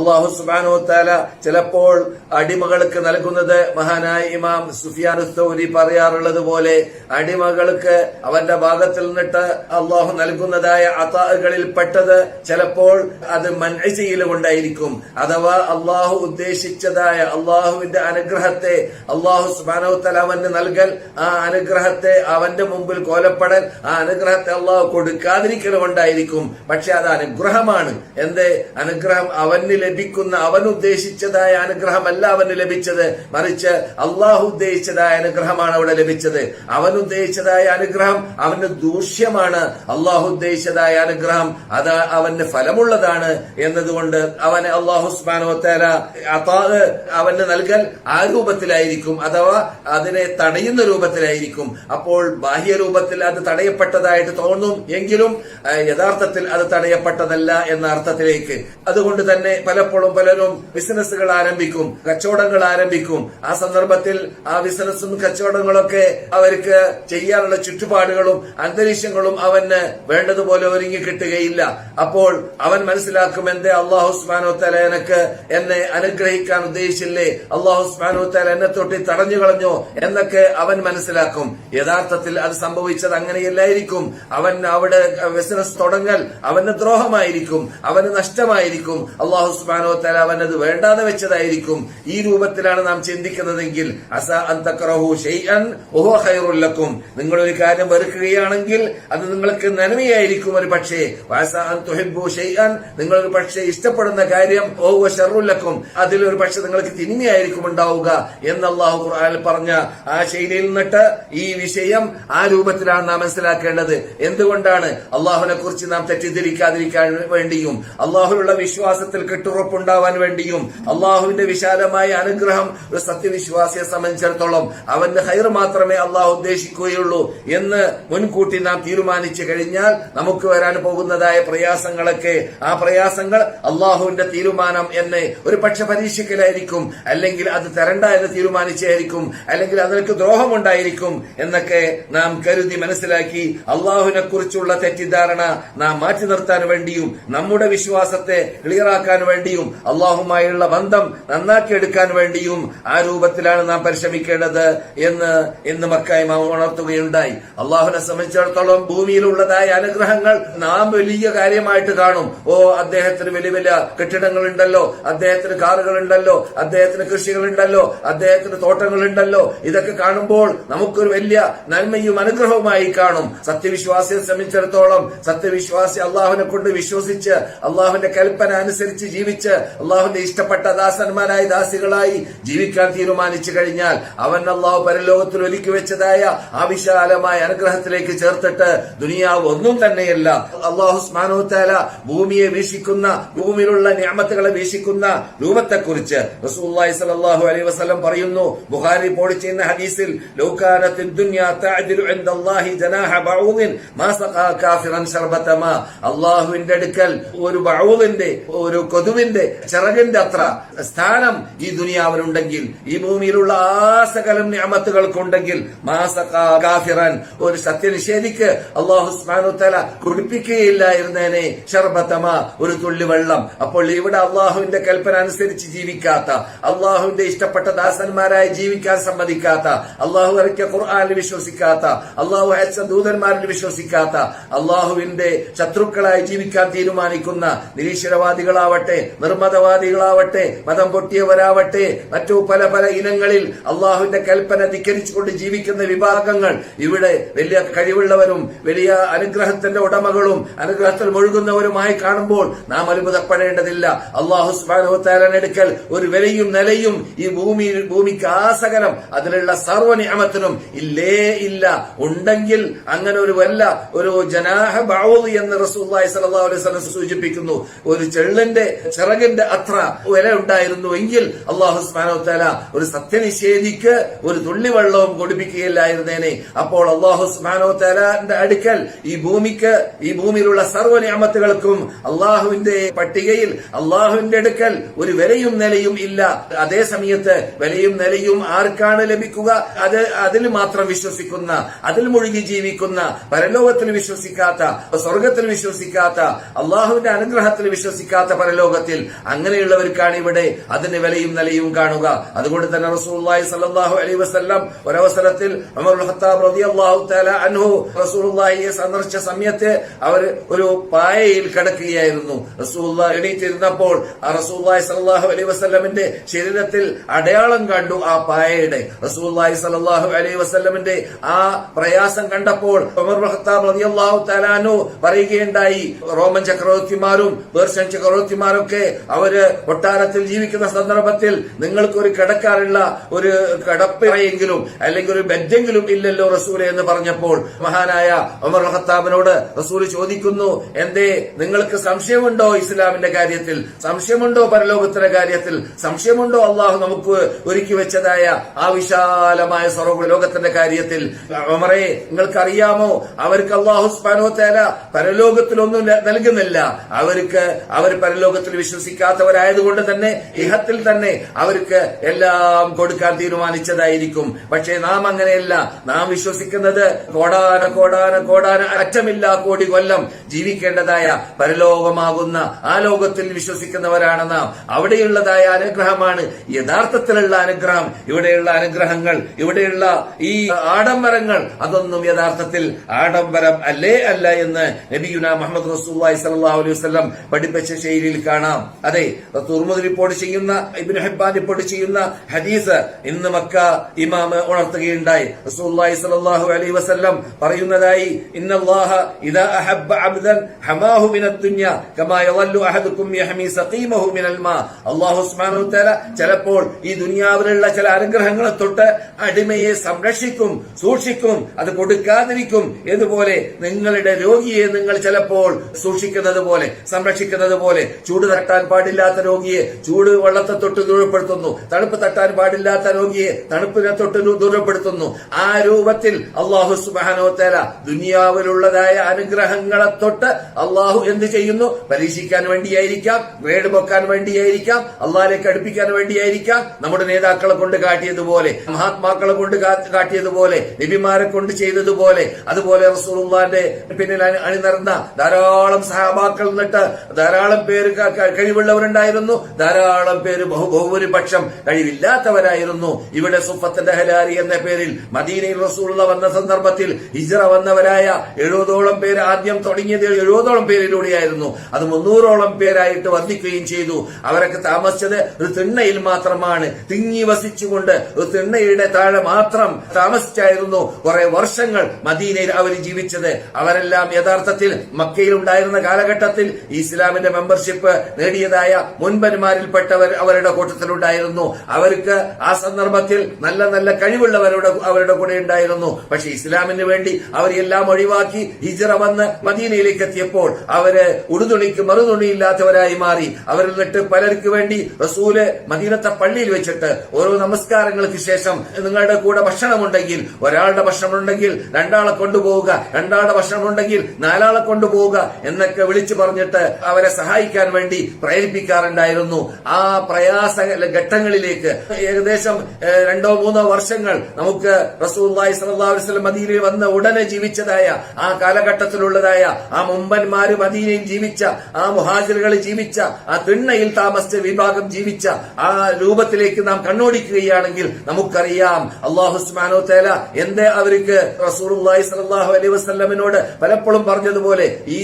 അള്ളാഹു സുബാനോ താല ചിലപ്പോൾ അടിമകൾക്ക് നൽകുന്നത് മഹാനായ ഇമാം സുഫിയാൻ സൗരി പറയാറുള്ളത് പോലെ അടിമകൾക്ക് അവന്റെ ഭാഗത്തിൽ നിന്നിട്ട് അള്ളാഹു നൽകുന്നതായ അതാകളിൽ പെട്ടത് ചിലപ്പോൾ അത് മൻഅചയിലുകൊണ്ടായിരിക്കും അഥവാ അള്ളാഹു ഉദ്ദേശിച്ചതായ അള്ളാഹുവിന്റെ അനുഗ്രഹത്തെ അള്ളാഹു സുബാനോ തല അവന് നൽകൽ ആ അനുഗ്രഹത്തെ അവന്റെ മുമ്പിൽ കോലപ്പെടൽ ആ അനുഗ്രഹത്തെ അള്ളാഹു കൊടുക്കാതിരിക്കലും ഉണ്ടായിരിക്കും പക്ഷെ അത് അനുഗ്രഹമാണ്. എന്തേ? അനുഗ്രഹം അവന് ലഭിക്കുന്ന അവൻ ഉദ്ദേശിച്ചതായ അനുഗ്രഹമല്ല അവന് ലഭിച്ചത്. മറിച്ച് അള്ളാഹു ഉദ്ദേശിച്ചതായ അനുഗ്രഹമാണ് അവിടെ ലഭിച്ചത്. അവൻ ഉദ്ദേശിച്ചതായ അനുഗ്രഹം അവന് ദൂഷ്യമാണ്. അള്ളാഹു ഉദ്ദേശിച്ചതായ അനുഗ്രഹം അത് അവന് ഫലമുള്ളതാണ് എന്നതുകൊണ്ട് അവന് അള്ളാഹു സ്മാനോത്തേല അതാത് അവന് നൽകൽ ആ രൂപത്തിലായിരിക്കും അഥവാ അതിനെ തടയുന്ന രൂപത്തിലായിരിക്കും. അപ്പോൾ ബാഹ്യ രൂപത്തിൽ അത് തടയപ്പെട്ടതായിട്ട് തോന്നും. എങ്കിലും യഥാർത്ഥത്തിൽ അത് തടയപ്പെട്ടതല്ല എന്ന അർത്ഥത്തിലേക്ക്. അതുകൊണ്ട് തന്നെ പലപ്പോഴും പലരും ബിസിനസ്സുകൾ ആരംഭിക്കും കച്ചവടങ്ങൾ ആരംഭിക്കും. ആ സന്ദർഭത്തിൽ ആ ബിസിനസ്സും കച്ചവടങ്ങളൊക്കെ അവർക്ക് ചെയ്യാനുള്ള ചുറ്റുപാടുകളും അന്തരീക്ഷങ്ങളും അവന് വേണ്ടതുപോലെ ഒരുങ്ങി കിട്ടുകയില്ല. അപ്പോൾ അവൻ മനസ്സിലാക്കും എന്തേ അള്ളാഹുസ്മാനോ തല എനക്ക് എന്നെ അനുഗ്രഹിക്കാൻ ഉദ്ദേശിച്ചില്ലേ? അള്ളാഹുസ്മാനോ തല എന്നെ തൊട്ടി തടഞ്ഞു കളഞ്ഞോ? എന്നൊക്കെ അവൻ മനസ്സിലാക്കും. യഥാർത്ഥത്തിൽ അത് സംഭവിച്ചത് അങ്ങനെയല്ലായിരിക്കും. അവൻ അവിടെ ബിസിനസ് തുടങ്ങൽ അവന് ദ്രോഹമായിരിക്കും അവന് നഷ്ടമായിരിക്കും. അള്ളാഹു സുബാനോ തല അവനത് വേണ്ടാതെ വെച്ചതായിരിക്കും. ഈ രൂപത്തിലാണ് നാം ചിന്തിക്കുന്നതെങ്കിൽ അസ അന്തക്രഹു ഷെയ്അൻ നിങ്ങൾ ഒരു കാര്യം വെറുക്കുകയാണെങ്കിൽ അത് നിങ്ങൾക്ക് നന്മയായിരിക്കും ഒരു പക്ഷേ. നിങ്ങൾ ഒരു പക്ഷേ ഇഷ്ടപ്പെടുന്ന കാര്യം ഓഹോ ഷെറുല്ലക്കും അതിൽ ഒരു പക്ഷെ നിങ്ങൾക്ക് തിന്മയായിരിക്കും ഉണ്ടാവുക എന്ന് അള്ളാഹു പറഞ്ഞ ആ ശൈലിയിൽ നിന്നിട്ട് ഈ വിഷയം ആ രൂപത്തിലാണ് നാം മനസ്സിലാക്കേണ്ടത്. എന്തുകൊണ്ടാണ്? അള്ളാഹുവിനെ കുറിച്ച് നാം തെറ്റിദ്ധരിക്കാതിരിക്കാൻ വേണ്ടിയും അള്ളാഹുലുള്ള വിശ്വാസത്തിൽ കെട്ടുറപ്പുണ്ടാവാൻ വേണ്ടിയും അള്ളാഹുവിന്റെ വിശാലമായ അനുഗ്രഹം ഒരു സത്യവിശ്വാസിയെ സംബന്ധിച്ചിടത്തോളം അവന്റെ ഹൈർ മാത്രമേ അള്ളാഹു ഉദ്ദേശിക്കുകയുള്ളൂ എന്ന് മുൻകൂട്ടി നാം തീരുമാനിച്ചു കഴിഞ്ഞാൽ നമുക്ക് വരാൻ പോകുന്നതായ പ്രയാസങ്ങളൊക്കെ ആ പ്രയാസങ്ങൾ അള്ളാഹുവിന്റെ തീരുമാനം എന്നെ ഒരു പക്ഷെ പരീക്ഷിക്കലായിരിക്കും അല്ലെങ്കിൽ അത് തരണ്ട എന്ന് തീരുമാനിച്ചായിരിക്കും അല്ലെങ്കിൽ അതിലേക്ക് ദ്രോഹമുണ്ടായിരിക്കും എന്നൊക്കെ നാം കരുതി മനസ്സിലാക്കി അള്ളാഹുവിനെ കുറിച്ചുള്ള തെറ്റിദ്ധാരണ നാം മാറ്റി നിർത്താൻ വേണ്ടിയും നമ്മുടെ വിശ്വാസത്തെ ക്ലിയറാക്കാൻ വേണ്ടിയും അള്ളാഹുമായുള്ള ബന്ധം നന്നാക്കിയെടുക്കാൻ വേണ്ടിയും ആ രൂപത്തിലാണ് നാം പരിശ്രമിക്കേണ്ടത് എന്ന് ഇന്ന് മക്കായി മാം ഉണർത്തുകയുണ്ടായി. അള്ളാഹുനെ സംബന്ധിച്ചിടത്തോളം ഭൂമിയിലുള്ളതായ അനുഗ്രഹങ്ങൾ നാം വലിയ കാര്യമായിട്ട് കാണും. ഓ അദ്ദേഹത്തിന് വലിയ വലിയ കെട്ടിടങ്ങളുണ്ടല്ലോ അദ്ദേഹത്തിന് കാറുകൾ ഉണ്ടല്ലോ അദ്ദേഹത്തിന് കൃഷികളുണ്ടല്ലോ അദ്ദേഹത്തിന് തോട്ടങ്ങളുണ്ടല്ലോ. ഇതൊക്കെ കാണുമ്പോൾ നമുക്കൊരു വലിയ നന്മയും അനുഗ്രഹവുമായി കാണും. സത്യവിശ്വാസിയെ സംബന്ധിച്ചിടത്തോളം സത്യവിശ്വാസി അള്ളാഹുവിനെ കൊണ്ട് വിശ്വസിച്ച് അള്ളാഹുവിന്റെ കൽപ്പന അനുസരിച്ച് ജീവിച്ച് അള്ളാഹുന്റെ ഇഷ്ടപ്പെട്ട ദാസന്മാരായി ദാസികളായി ജീവിക്കാൻ തീരുമാനിച്ചു കഴിഞ്ഞാൽ അവൻ അള്ളാഹു പരലോകത്തിൽ ഒരുക്കി വെച്ചതായ ആ വിശാലമായ അനുഗ്രഹത്തിലേക്ക് ചേർത്തിട്ട് ദുനിയാവ് ഒന്നും തന്നെയല്ല. അള്ളാഹു സ്മാനോത്താല ഭൂമിയെ വീക്ഷിക്കുന്ന ഭൂമിയിലുള്ള ഞാമത്തുകളെ വീക്ഷിക്കുന്ന രൂപത്തെക്കുറിച്ച് റസൂല്ലായി സലാഹു അലൈ വസ്ലം പറയുന്നു. ബുഹാരി പോളി ചെയ്യുന്ന ഹദീസിൽ അള്ളാഹുവിന്റെ അടുക്കൽ ഒരു ബൗദിന്റെ ഒരു കൊതുവിന്റെ ചിറകിന്റെ അത്ര സ്ഥാനം ഈ ദുനിയാവിനുണ്ടെങ്കിൽ ഈ ഭൂമിയിലുള്ള ആ സകലം ഞാമത്തുകൾക്കുണ്ടെങ്കിൽ മാസകാഫിറൻ കാഫിറൻ ഒരു സത്യനിഷേധിക്ക് അള്ളാഹു തആല കുടിപ്പിക്കുകയില്ലായിരുന്നേനെ ഷർബത്തമ ഒരു തുള്ളി വെള്ളം അപ്പോൾ ഇവിടെ അള്ളാഹുവിന്റെ കൽപ്പന അനുസരിച്ച് ജീവിക്കാത്ത അള്ളാഹുവിന്റെ ഇഷ്ടപ്പെട്ട ദാസന്മാരായി ജീവിക്കാൻ സമ്മതിക്കാത്ത അള്ളാഹു ഇറക്കിയ ഖുർആാനിൽ വിശ്വസിക്കാത്ത അള്ളാഹു അയച്ച ദൂതന്മാരിൽ വിശ്വസിക്കാത്ത അള്ളാഹുവിന്റെ ശത്രുക്കളായി ജീവിക്കാൻ തീരുമാനിക്കുന്ന നിരീശ്വരവാദികളാവട്ടെ നിർമ്മതവാദികളാവട്ടെ മതം പൊട്ടിയവരാവട്ടെ മറ്റു പല പല ഇനങ്ങളിൽ അള്ളാഹുവിന്റെ കൽപ്പന ധിക്കരിച്ചുകൊണ്ട് ജീവിക്കുന്ന വിഭാഗങ്ങൾ. ഇവിടെ വലിയ കഴിവുള്ളവരും വലിയ അനുഗ്രഹത്തിന്റെ ഉടമകളും അനുഗ്രഹത്തിൽ മുഴുകുന്നവരുമായി കാണുമ്പോൾ നാം അത്ഭുതപ്പെടേണ്ടതില്ല. അള്ളാഹു സ്മാനോത്താരനെടുക്കൽ ഒരു വിലയും നിലയും ഈ ഭൂമി ഭൂമിക്ക് ആസകലം അതിലുള്ള സർവനിയമത്തിനും ഇല്ലേ ഇല്ല. ഉണ്ടെങ്കിൽ അങ്ങനെ ഒരു വല്ല ഒരു ജനാഹ ബാവു എന്ന് റസൂല്ലായി അലൈഹി സൂചിപ്പിക്കുന്നു. ഒരു ചെള്ളിന്റെ ചിറകിന്റെ അത്ര വില ഉണ്ടായിരുന്നു എങ്കിൽ അള്ളാഹു സ്മാനോത്താല ഒരു സത്യനിഷേധിക്ക് ഒരു തുള്ളി വെള്ളവും കൊടുപ്പിക്കുകയില്ലായിരുന്നേനെ. അപ്പോൾ അള്ളാഹു സ്മാനോത്താലാന്റെ അടുക്കൽ ഈ ഭൂമിക്ക് ഈ ഭൂമിയിലുള്ള സർവ സർവനിയമത്തുകൾക്കും അള്ളാഹുവിന്റെ പട്ടികയിൽ അള്ളാഹുവിന്റെ അടുക്കൽ ഒരു വിലയും നിലയും ഇല്ല. അതേ സമയത്ത് വിലയും നിലയും ആർക്കാണ് ലഭിക്കുക? അത് അതിൽ മാത്രം വിശ്വസിക്കുന്ന അതിൽ മുഴുകി ജീവിക്കുന്ന പരലോകത്തിൽ വിശ്വസിക്കാത്ത സ്വർഗത്തിൽ വിശ്വസിക്കാത്ത അള്ളാഹുവിന്റെ അനുഗ്രഹത്തിൽ വിശ്വസിക്കാത്ത പരലോകത്തിൽ സന്ദർഭത്തിൽ അങ്ങനെയുള്ളവർക്കാണ് ഇവിടെ അതിന് വിലയും നിലയും കാണുക. അതുകൊണ്ട് തന്നെ റസൂലുള്ളാഹി സ്വല്ലല്ലാഹു അലൈ വസല്ലം ഒരവസരത്തിൽ അൻഹു സന്ദർശിച്ച സമയത്ത് അവർ ഒരു പായയിൽ കിടക്കുകയായിരുന്നു. റസൂലുള്ളാഹി എണീറ്റിരുന്നപ്പോൾ ആ റസൂലുള്ളാഹി സ്വല്ലല്ലാഹു അലൈഹി വസല്ലമിന്റെ ശരീരത്തിൽ അടയാളം കണ്ടു ആ പായയുടെ. റസൂലുള്ളാഹി സ്വല്ലല്ലാഹു അലൈ വസ്ല്ലമിന്റെ ആ പ്രയാസം കണ്ടപ്പോൾ പറയുകയുണ്ടായി. റോമൻ ചക്രവർത്തിമാരും പേർഷ്യൻ ചക്രവർത്തിമാരൊക്കെ അവർ കൊട്ടാരത്തിൽ ജീവിക്കുന്ന സന്ദർഭത്തിൽ നിങ്ങൾക്ക് ഒരു കിടക്കാനുള്ള ഒരു കിടപ്പറയെങ്കിലും അല്ലെങ്കിൽ ഒരു ബെഡെങ്കിലും ഇല്ലല്ലോ റസൂലെ എന്ന് പറഞ്ഞപ്പോൾ മഹാനായ ഉമർ ഹത്താബിനോട് റസൂൽ ചോദിക്കുന്നു എന്തേ നിങ്ങൾക്ക് സംശയമുണ്ടോ ഇസ്ലാമിന്റെ കാര്യത്തിൽ? സംശയമുണ്ടോ പരലോകത്തിന്റെ കാര്യത്തിൽ? സംശയമുണ്ടോ അള്ളാഹു നമുക്ക് ഒരുക്കി വെച്ചതായ ആ വിശാലമായ സ്വർഗ ലോകത്തിന്റെ കാര്യത്തിൽ? ഉമറെ നിങ്ങൾക്കറിയാമോ? അവർക്ക് അള്ളാഹു സ്പാനോ തേര പരലോകത്തിലൊന്നും ഒന്നും നൽകുന്നില്ല. അവർക്ക് അവർ പരലോകത്തിൽ വിശ്വസിക്കാത്തവരായതുകൊണ്ട് തന്നെ ഇഹത്തിൽ തന്നെ അവർക്ക് എല്ലാം കൊടുക്കാൻ തീരുമാനിച്ചതായിരിക്കും. പക്ഷേ നാം അങ്ങനെയല്ല. നാം വിശ്വസിക്കുന്നത് കോടാന കോടാന കോടാന അറ്റമില്ലാ കോടി കൊല്ലം ജീവിക്കേണ്ടതായ പരലോകമാകുന്ന ആ ലോകത്തിൽ വിശ്വസിക്കുന്നവരാണ് നാം. അവിടെയുള്ളതായ അനുഗ്രഹമാണ് യഥാർത്ഥത്തിലുള്ള അനുഗ്രഹം. ഇവിടെയുള്ള അനുഗ്രഹങ്ങൾ ഇവിടെയുള്ള ഈ ആഡംബരങ്ങൾ അതൊന്നും യഥാർത്ഥത്തിൽ ആഡംബരം അല്ലേ അല്ല എന്ന് നബിയുന മുഹമ്മദ് റസൂല്ലി സല്ലല്ലാഹു അലൈഹി വസല്ലം പഠിപ്പിച്ച ശൈലിയിൽ കാണാം. അതെ തുർമുദ് റിപ്പോർട്ട് ചെയ്യുന്ന ഇബിൻ ഹിബ്ബാൻ റിപ്പോർട്ട് ചെയ്യുന്ന ഹദീസ് ഇന്ന് മക്ക ഇമാം ഉണർത്തുകയുണ്ടായി. റസൂലുള്ളാഹി സ്വല്ലല്ലാഹു അലൈഹി വസല്ലം പറയുന്നതായി ഇന്നല്ലാഹ ഇദാ അബ്ദൻ ഹമാഹു മിനദ് കമാ യളല്ലു അഹദുക്കും മിനൽ മാ അല്ലാഹു സുബ്ഹാനഹു തആല ചിലപ്പോൾ ഈ ദുനിയാവിലുള്ള ചില അനുഗ്രഹങ്ങളെ തൊട്ട് അടിമയെ സംരക്ഷിക്കും സൂക്ഷിക്കും അത് കൊടുക്കാതിരിക്കും. ഇതുപോലെ നിങ്ങളുടെ രോഗിയെ നിങ്ങൾ ചിലപ്പോൾ സൂക്ഷിക്കുന്നത് പോലെ സംരക്ഷിക്കുന്നത് പോലെ ചൂട് തട്ടാൻ പാടില്ലാത്ത രോഗിയെ ചൂട് വെള്ളത്തെ തൊട്ട് ദൂരപ്പെടുത്തുന്നു. തണുപ്പ് തട്ടാൻ പാടില്ലാത്ത രോഗിയെ തണുപ്പിനെ തൊട്ട് ദൂരപ്പെടുത്തുന്നു. ആ രൂപത്തിൽ അള്ളാഹു സുബാനോത്തേല ദുനിയാവിലുള്ളതായ അനുഗ്രഹങ്ങളെ തൊട്ട് അള്ളാഹു എന്ത് ചെയ്യുന്നു? പരീക്ഷിക്കാൻ വേണ്ടിയായിരിക്കാം ഗ്രേഡ് പൊക്കാൻ വേണ്ടിയായിരിക്കാം അള്ളാഹിലേക്ക് അടുപ്പിക്കാൻ വേണ്ടിയായിരിക്കാം. നമ്മുടെ നേതാക്കളെ കൊണ്ട് കാട്ടിയതുപോലെ മഹാത്മാക്കളെ കൊണ്ട് കാട്ടിയതുപോലെ നബിമാരെ കൊണ്ട് ചെയ്തതുപോലെ അതുപോലെ റസൂലുള്ളാന്റെ പിന്നിൽ അണിനിറന്ന ധാരാളം സഹാബാക്കൾ നിന്നിട്ട് ധാരാളം പേര് കഴിവുള്ളവരുണ്ടായിരുന്നു. ധാരാളം പേര് ബഹു ബഹുഭൂരിപക്ഷം കഴിവില്ലാത്തവരായിരുന്നു. ഇവിടെ സുഫത്തിന്റെ ഹലാരി എന്ന പേരിൽ മദീനയിൽ റസൂള്ള വന്ന സന്ദർഭത്തിൽ ഹിജറ വന്നവരായ എഴുപതോളം പേര് ആദ്യം തുടങ്ങിയത് എഴുപതോളം പേരിലൂടെയായിരുന്നു. അത് മുന്നൂറോളം പേരായിട്ട് വർദ്ധിക്കുകയും ചെയ്തു. അവരൊക്കെ താമസിച്ചത് ഒരു തിണ്ണയിൽ മാത്രമാണ്. തിങ്ങി വസിച്ചുകൊണ്ട് ഒരു തിണ്ണയുടെ താഴെ മാത്രം താമസിച്ചായിരുന്നു കുറെ വർഷങ്ങൾ മദീനയിൽ അവർ ജീവിച്ചത്. അവരെല്ലാം യഥാർത്ഥത്തിൽ മക്കയിൽ ഉണ്ടായിരുന്ന കാലഘട്ടത്തിൽ ഇസ്ലാമിന്റെ മെമ്പർഷിപ്പ് നേടിയതായ മുൻപന്മാരിൽപ്പെട്ടവർ അവരുടെ കൂട്ടത്തിലുണ്ടായിരുന്നു. അവർക്ക് ആ സന്ദർഭത്തിൽ നല്ല നല്ല കഴിവുള്ളവരുടെ അവരുടെ കൂടെ ഉണ്ടായിരുന്നു. പക്ഷെ ഇസ്ലാമിന് വേണ്ടി അവരെല്ലാം ഒഴിവാക്കി ഹിജറ വന്ന് മദീനയിലേക്ക് എത്തിയപ്പോൾ അവർ ഉടുതുണിക്ക് മറുതുണിയില്ലാത്തവരായി മാറി. അവരിൽ നിന്നിട്ട് പലർക്ക് വേണ്ടി റസൂൽ മദീനത്തെ പള്ളിയിൽ വെച്ചിട്ട് ഓരോ നമസ്കാരങ്ങൾക്ക് ശേഷം നിങ്ങളുടെ കൂടെ ഭക്ഷണമുണ്ടെങ്കിൽ ഒരാളുടെ ഭക്ഷണമുണ്ടെങ്കിൽ രണ്ടാളെ കൊണ്ടുപോവുക രണ്ടാളുടെ ഭക്ഷണമുണ്ടെങ്കിൽ നാലാളെ കൊണ്ടുപോവുക എന്നൊക്കെ വിളിച്ചു പറഞ്ഞിട്ട് അവരെ സഹായിക്കാൻ വേണ്ടി പ്രേരിപ്പിക്കാറുണ്ടായിരുന്നു. ആ പ്രയാസ ഘട്ടങ്ങളിലേക്ക് ഏകദേശം രണ്ടോ മൂന്നോ വർഷങ്ങൾ നമുക്ക് റസൂല്ലായി വസല്ലം മദീനയിൽ വന്ന ഉടനെ ജീവിച്ചതായ ആ കാലഘട്ടത്തിലുള്ളതായ ആ മുമ്പന്മാര് മദീനയിൽ ജീവിച്ച ആ മുഹാജിറുകൾ ജീവിച്ച ആ തിണ്ണയിൽ താമസിച്ച വിഭാഗം ജീവിച്ച ആ രൂപത്തിലേക്ക് നാം കണ്ണോടിക്കുകയാണെങ്കിൽ നമുക്കറിയാം അള്ളാഹുസ്മാനോ തേല എന്ത് അവർക്ക് റസൂർലായി സലാഹു അലൈഹി വസ്ലമിനോട് പലപ്പോഴും പറഞ്ഞതുപോലെ ഈ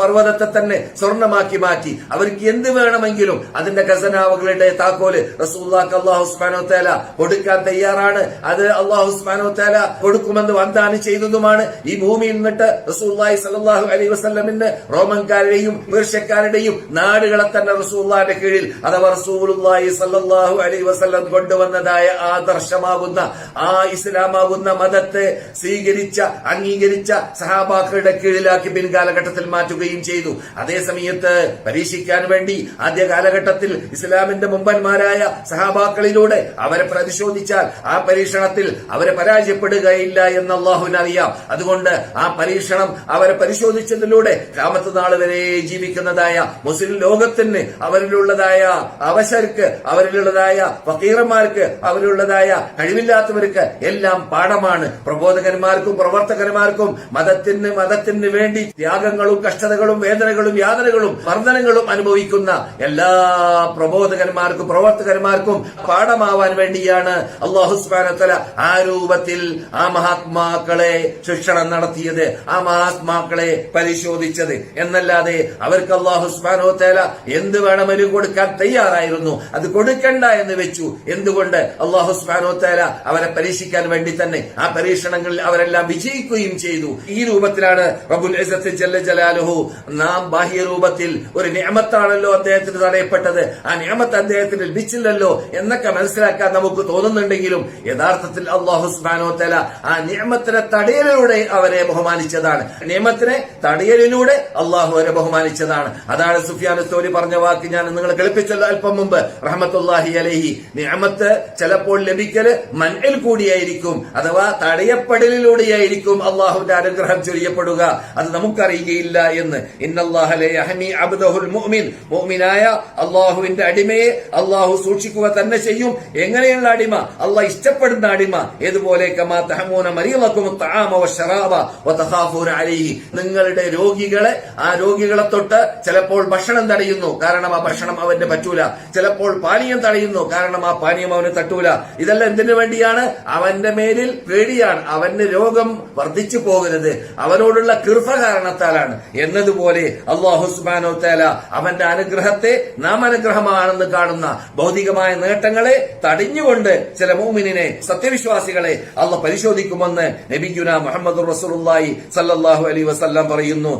പർവതത്തെ തന്നെ സ്വർണമാക്കി മാറ്റി. അവർക്ക് എന്ത് വേണമെങ്കിലും അതിന്റെ ഖസനാവുകളുടെ താക്കോൽ റസൂല്ലാക്ക് അള്ളാഹു സുബ്ഹാനഹു തേല കൊടുക്കാൻ തയ്യാറാണ്. അത് അള്ളാഹു സുബ്ഹാനഹു തേല കൊടുക്കുമെന്ന് വാഗ്ദാനം ചെയ്തതുമാണ് ഈ ഭൂമിയിൽ നിന്നിട്ട് റസൂലുള്ളാഹി സലാഹു അലൈ വസ്ലമിന് റോമൻകാരുടെയും പേർഷ്യക്കാരുടെയും നാടുകളെ തന്നെ റസൂല്ലാന്റെ കീഴിൽ അഥവാ റസൂലുള്ളാഹി സല്ലാഹു അലൈ വസല്ലം കൊണ്ടുവന്നതായ ആദർശമാകുന്ന ആ ഇസ്ലാമാകുന്ന മതത്തെ സ്വീകരിച്ച അംഗീകരിച്ച സഹാബാക്കളുടെ കീഴിലാക്കി പിൻകാലഘട്ടത്തിൽ മാറ്റുകയും ചെയ്തു. അതേ സമയത്ത് പരീക്ഷിക്കാൻ വേണ്ടി ആദ്യ കാലഘട്ടത്തിൽ ഇസ്ലാമിന്റെ മുമ്പന്മാരായ സഹാബാക്കളിലൂടെ അവരെ പ്രതിശോധിച്ചാൽ ആ പരീക്ഷണത്തിൽ അവരെ പരാജയപ്പെടുകയില്ല എന്ന് അറിയാം. അതുകൊണ്ട് ആ പരീക്ഷണം അവരെ പരിശോധിച്ചതിലൂടെ രാമത്ത് നാൾ വരെ ജീവിക്കുന്നതായ മുസ്ലിം ലോകത്തിന് അവരിലുള്ളതായ അവശർക്ക് അവരിലുള്ളതായ ഫക്കീറന്മാർക്ക് അവരിലുള്ളതായ കഴിവില്ലാത്തവർക്ക് എല്ലാം പാഠമാണ്. പ്രബോധകന്മാർക്കും പ്രവർത്തകന്മാർക്കും മതത്തിന് മതത്തിന് വേണ്ടി ത്യാഗങ്ങളും കഷ്ടതകളും വേദനകളും യാതനകളും വർധനങ്ങളും അനുഭവിക്കും അനുഭവിക്കുന്ന എല്ലാ പ്രബോധകന്മാർക്കും പ്രവർത്തകന്മാർക്കും പാഠമാവാൻ വേണ്ടിയാണ് അള്ളാഹു സുബാനത്തല ആ രൂപത്തിൽ ആ മഹാത്മാക്കളെ ശിക്ഷണം നടത്തിയത് ആ മഹാത്മാക്കളെ പരിശോധിച്ചത്. എന്നല്ലാതെ അവർക്ക് അള്ളാഹുസ്ബാനോ തേല എന്ത് വേണമെങ്കിലും കൊടുക്കാൻ തയ്യാറായിരുന്നു. അത് കൊടുക്കണ്ട എന്ന് വെച്ചു. എന്തുകൊണ്ട്? അള്ളാഹുസ്ബാനോ തേല അവരെ പരീക്ഷിക്കാൻ വേണ്ടി തന്നെ ആ പരീക്ഷണങ്ങളിൽ അവരെല്ലാം വിജയിക്കുകയും ചെയ്തു. ഈ രൂപത്തിലാണ് നാം ബാഹ്യ രൂപത്തിൽ ഒരു നിയമത്താണല്ലോ അദ്ദേഹത്തിന് തടയപ്പെട്ടത്? ആ നിയമത്ത് അദ്ദേഹത്തിന് ലഭിച്ചില്ലല്ലോ എന്നൊക്കെ മനസ്സിലാക്കാൻ നമുക്ക് തോന്നുന്നുണ്ടെങ്കിലും യഥാർത്ഥത്തിൽ അള്ളാഹു സ്മാനോ തല ആ നിയമത്തിനെ തടയലിലൂടെ അവരെ ബഹുമാനിച്ചതാണ്. നിയമത്തിനെ തടയലിലൂടെ അള്ളാഹു അവരെ ബഹുമാനിച്ചതാണ്. അതാണ് സുഫിയാൻ സ്തോരി പറഞ്ഞ വാക്ക് ഞാൻ നിങ്ങൾ കളിപ്പിച്ചല്ലോ അല്പം മുമ്പ്. റഹമത്തുല്ലാഹി അലഹി. നിയമത്ത് ചിലപ്പോൾ ലഭിക്കൽ മൻഇൽ കൂടിയായിരിക്കും അഥവാ തടയപ്പെടലിലൂടെയായിരിക്കും അള്ളാഹുവിന്റെ അനുഗ്രഹം ചൊരിയപ്പെടുക. അത് നമുക്കറിയുകയില്ല എന്ന്. ഇന്നല്ലാഹലെ അഹമി അബ്ദുൽ മുഅ്മിൻ മുഅ്മിനായ അള്ളാഹുവിന്റെ അടിമയെ അള്ളാഹു സൂക്ഷിക്കുക തന്നെ ചെയ്യും. എങ്ങനെയുള്ള അടിമ? അള്ളാഹ് ഇഷ്ടപ്പെടുന്ന അടിമ. ഏതുപോലെ? നിങ്ങളുടെ രോഗികളെ ആ രോഗികളെ തൊട്ട് ചിലപ്പോൾ ഭക്ഷണം തടയുന്നു. കാരണം ആ ഭക്ഷണം അവന്റെ പറ്റൂല. ചിലപ്പോൾ പാനീയം തടയുന്നു. കാരണം ആ പാനീയം അവന് തട്ടൂല. ഇതെല്ലാം എന്തിനു വേണ്ടിയാണ്? അവന്റെ മേലിൽ പേടിയാണ്. അവന്റെ രോഗം വർദ്ധിച്ചു പോകരുത്. അവനോടുള്ള കൃപ കാരണത്താലാണ്. എന്നതുപോലെ അള്ളാഹുസ്മാനോ തേല അവന്റെ അനുഗ്രഹത്തെ നാം അനുഗ്രഹമാണെന്ന് കാണുന്ന ഭൗതികമായ നേട്ടങ്ങളെ തടിഞ്ഞുകൊണ്ട് ചില മൂമിനെ സത്യവിശ്വാസികളെ അള്ള പരിശോധിക്കുമെന്ന് നബിഗുന മുഹമ്മദ് റസൂലുള്ളാഹി സല്ലല്ലാഹു അലൈഹി വസല്ലം പറയുന്നു.